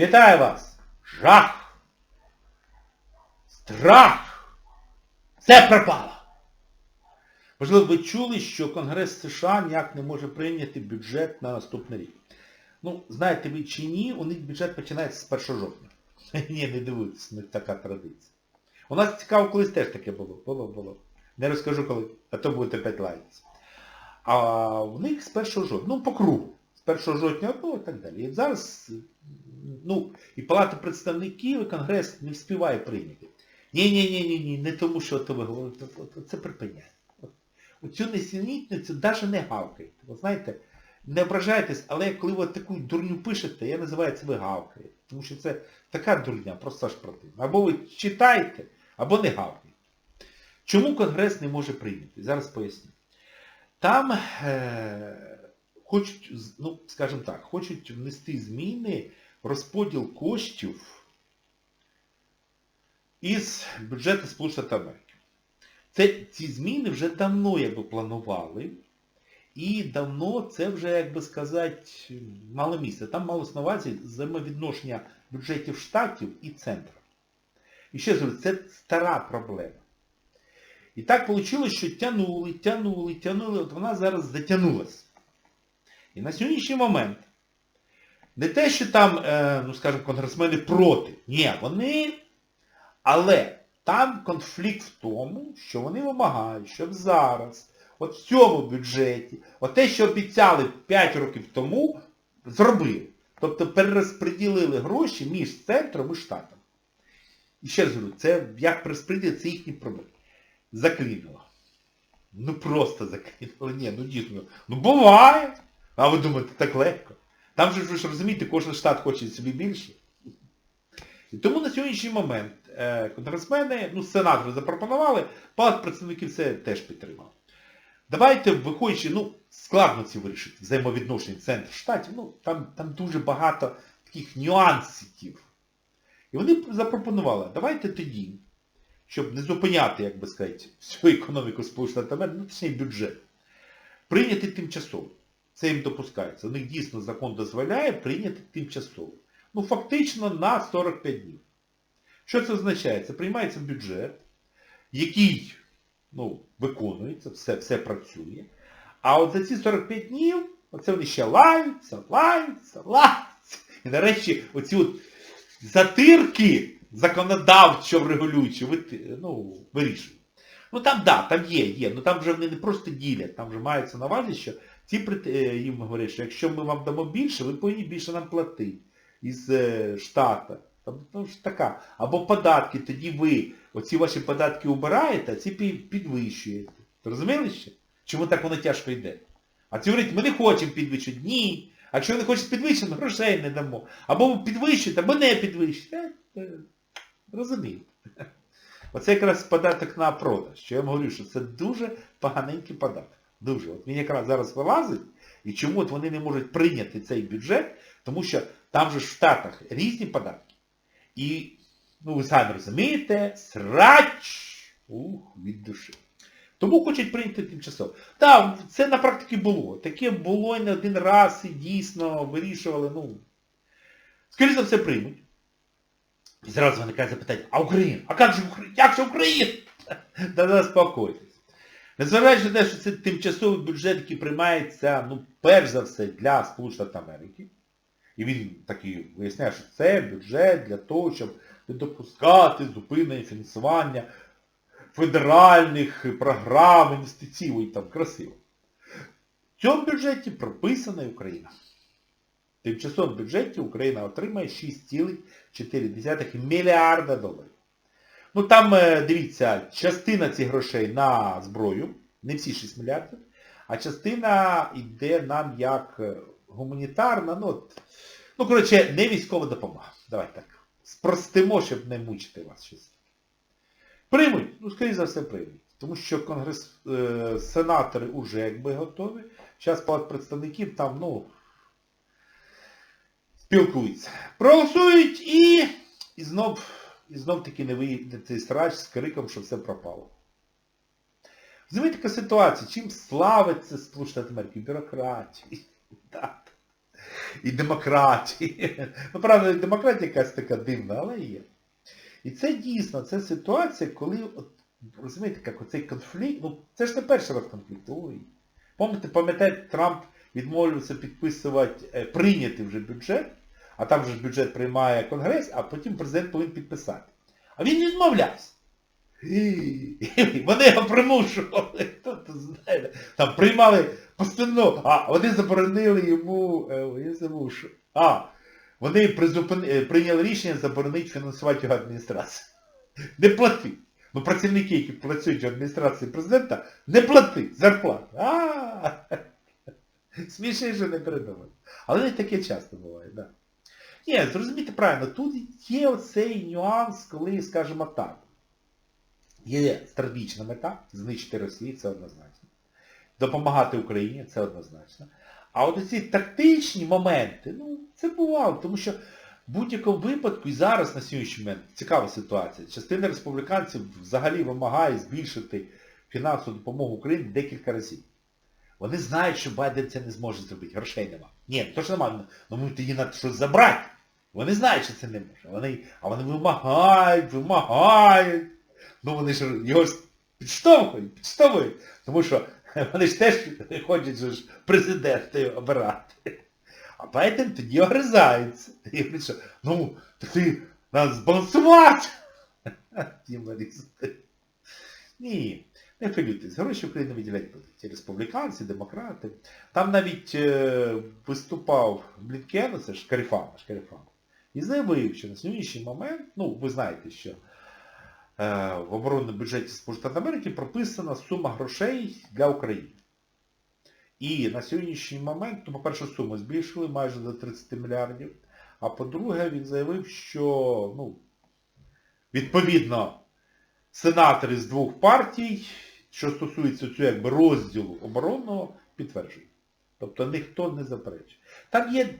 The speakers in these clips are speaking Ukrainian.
Вітаю вас! Жах! Страх! Все пропало! Можливо, ви чули, що Конгрес США ніяк не може прийняти бюджет на наступний рік. Ну, знаєте ви чи ні, у них бюджет починається з 1 жовтня. Ні, не дивуйтесь, них така традиція. У нас цікаво, колись теж таке було. Було, було. Не розкажу коли, а то будете опять лаятися. А в них з 1 жовтня, ну по кругу. З 1 жовтня одного і так далі. І зараз, ну, і Палата представників, і Конгрес не вспіває прийняти. Ні-ні-ні, не тому, що то ви говорите, це припиняє. Оцю несенітницю навіть не гавкайте. Ви знаєте, не ображайтесь, але коли ви таку дурню пишете, я називаю це ви гавкаєте. Тому що це така дурня, просто аж противна. Або ви читаєте, або не гавкаєте. Чому Конгрес не може прийняти? Зараз поясню. Там е, хочуть, ну, скажімо так, хочуть внести зміни розподіл коштів із бюджету Сполучених Америки. Це, ці зміни вже давно якби планували, і давно це вже, як би сказати, мало місця. Там малось на увазі взаємовідношення бюджетів штатів і центру. І ще раз це стара проблема. І так вийшло, що тянули, тянули, тянули, от вона зараз затягнулась. І на сьогоднішній момент не те, що там, е, ну скажімо, конгресмени проти. Ні, вони. Але там конфлікт в тому, що вони вимагають, щоб зараз, от в цьому бюджеті, от те, що обіцяли 5 років тому, зробили. Тобто перерозподілили гроші між центром і штатом. І ще раз говорю, це як перерозподіл, це їхні проблеми. Заклінило. Ну просто заклінило. Ні, ну дійсно. Ну буває. А ви думаєте, так легко. Там же ви ж розумієте, кожен штат хоче собі більше. І тому на сьогоднішній момент е, конгресмени, ну, сенатори запропонували, палат представників це теж підтримав. Давайте, виходячи, ну, складно ці вирішити, взаємовідношення центр штатів, ну, там, там дуже багато таких нюансиків. І вони запропонували, давайте тоді, щоб не зупиняти, як би сказати, всю економіку Сполучених Америки, ну, точніше бюджет, прийняти тимчасово. Це їм допускається. У них дійсно закон дозволяє прийняти тимчасово. Ну, фактично на 45 днів. Що це означає? Це приймається бюджет, який ну, виконується, все, все працює. А от за ці 45 днів, оце вони ще лаються, лаються, лаються. І нарешті оці от затирки законодавчо регулюючі ну, вирішують. Ну там да, там є, є. Ну там вже вони не просто ділять, там вже мається на увазі, що ці е, їм говорять, що якщо ми вам дамо більше, ви повинні більше нам платити із е, штата. Там, ну, така. Або податки, тоді ви оці ваші податки убираєте, а ці підвищуєте. Розуміли ще? Чому так воно тяжко йде? А ці говорять, ми не хочемо підвищити. Ні. А якщо ви не хочете підвищити, грошей не дамо. Або ви підвищуєте, або не підвищуєте. Е, Розумієте? Оце якраз податок на продаж. Що я вам говорю, що це дуже поганенький податок. Дуже. От він якраз зараз вилазить, і чому от вони не можуть прийняти цей бюджет, тому що там же в Штатах різні податки. І, ну ви самі розумієте, срач ух, від душі. Тому хочуть прийняти тимчасово. Так, це на практиці було. Таке було і не один раз, і дійсно вирішували, ну. Скоріше за все приймуть. І зразу виникає запитання, а Україна? А як же Україна? Як же Україна? Та заспокойтесь. Незважаючи на те, що це тимчасовий бюджет, який приймається, ну, перш за все, для Сполучених Америки. І він такий виясняє, що це бюджет для того, щоб не допускати зупинення фінансування федеральних програм, інвестицій, там красиво. В цьому бюджеті прописана Україна. Тимчасовому бюджеті Україна отримає 6,4 мільярда доларів. Ну там, е, дивіться, частина цих грошей на зброю, не всі 6 мільярдів, а частина йде нам як е, гуманітарна, ну, от, ну, коротше, не військова допомога. Давайте так. Спростимо, щоб не мучити вас щось. Приймуть, ну, скоріше за все, приймуть. Тому що конгрес, е, сенатори вже якби готові. Зараз палат представників там, ну, спілкуються. Проголосують і, і знов, і знов таки не вийде цей срач з криком, що все пропало. Розумієте, така ситуація, чим славиться Сполучені Америки? Бюрократії. І демократії. Ну, правда, демократія якась така дивна, але є. І це дійсно, це ситуація, коли, от, розумієте, як оцей конфлікт, ну це ж не перший раз конфлікт. Ой. Пам'ятаєте, пам'ятаєте, Трамп відмовився підписувати, е, прийняти вже бюджет, а там же бюджет приймає Конгрес, а потім президент повинен підписати. А він відмовлявся. Вони його примушували. Там приймали постанову. А, вони заборонили йому, е, я забув, що. А, вони призупини- е, прийняли рішення заборонити фінансувати його адміністрацію. Не плати. Ну працівники, які працюють в адміністрації президента, не плати зарплату. А, Смішніше не передумати. Але не таке часто буває, так. Ні, зрозумійте правильно, тут є оцей нюанс, коли, скажімо так, є стратегічна мета, знищити Росію, це однозначно. Допомагати Україні, це однозначно. А от ці тактичні моменти, ну, це бувало, тому що в будь-якому випадку і зараз на сьогоднішній момент цікава ситуація. Частина республіканців взагалі вимагає збільшити фінансову допомогу Україні декілька разів. Вони знають, що Байден це не зможе зробити, грошей нема. Ні, то ж нема, ну ми тоді треба щось забрати. Вони знають, що це не може. Вони, а вони вимагають, вимагають. Ну вони ж його ж підштовхують, підштовхують. Тому що вони ж теж хочуть ж президента обирати. А Байден тоді огризається. І говорить, що ну, так ти нас збалансувати. Ні, не хвилюйтесь, гроші Україна виділяти будуть. Республіканці, демократи. Там навіть е, виступав Блінкен, це ж Карифан, наш Карифан. І заявив, що на сьогоднішній момент, ну, ви знаєте, що е, в оборонному бюджеті Сполучених Америки прописана сума грошей для України. І на сьогоднішній момент, ну, по-перше, суму збільшили майже до 30 мільярдів. А по-друге, він заявив, що, ну, відповідно, сенатори з двох партій, що стосується цього якби розділу оборонного, підтверджують. Тобто ніхто не заперечує. Там є,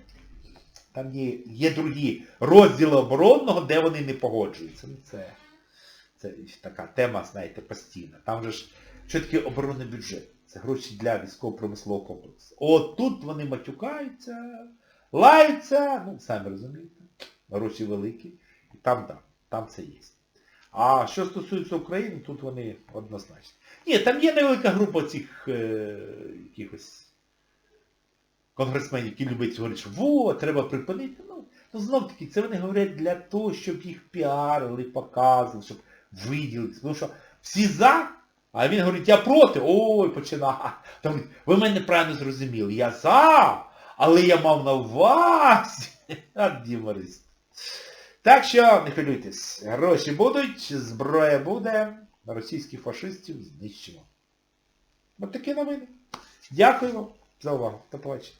там є, є другі розділи оборонного, де вони не погоджуються. Ну, це, це така тема, знаєте, постійна. Там же ж, що таке оборонний бюджет? Це гроші для військово-промислового комплексу. От тут вони матюкаються, лаються, ну, самі розумієте, гроші великі. І там, так, там це є. А що стосується України, тут вони однозначно. Ні, там є невелика група цих е, якихось конгресменів, які люблять говорити, що во, треба припинити. Ну, ну знов таки, це вони говорять для того, щоб їх піарили, показували, щоб виділити. Тому що всі за, а він говорить, я проти. Ой, починає. Ви мене правильно зрозуміли. Я за, але я мав на увазі. А, Дімарист. Так що, не хвилюйтесь, гроші будуть, зброя буде, російських фашистів знищимо. Ось такі новини. Дякую вам за увагу. До побачення.